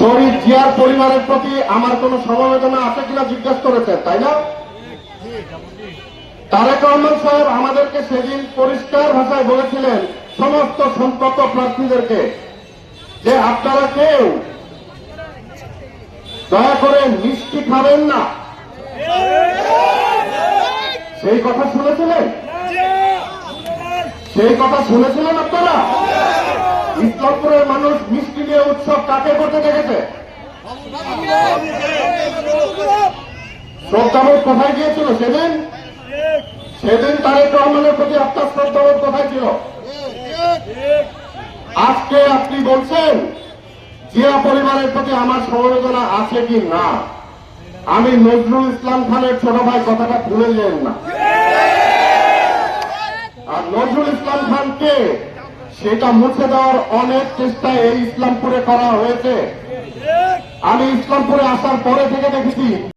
শরীফ জিয়ার পরিবারের প্রতি আমার কোন সমবেদনা আছে কিনা জিজ্ঞাসা করেছেন তাই না? তারেক রহমান সাহেব আমাদেরকে সেদিন পরিষ্কার ভাষায় বলেছিলেন সমস্ত সম্পর্ক প্রার্থীদেরকে যে আপনারা কেউ দয়া করে মিষ্টি খাবেন না। সেই কথা শুনেছিলেন? সেই কথা শুনেছিলেন আপনারা? নিয়ে উৎসব কাকে করতে দেখেছে? শ্রদ্ধাবোধ কোথায় গিয়েছিল? সেদিন? সেদিন তারেক রহমানের প্রতি আপনার শ্রদ্ধাবোধ কোথায় ছিল? আজকে আপনি বলছেন, জিয়া পরিবারের প্রতি আমার সমবেদনা আছে কি না? আমি নজরুল ইসলাম খানের ছোট ভাই কথাটা ভুলে যান না। আর নজরুল ইসলাম খানকে সেটা মুছে দেওয়ার অনেক চেষ্টা এই ইসলামপুরে করা হয়েছে। আমি ইসলামপুরে আসার পরে থেকে দেখেছি।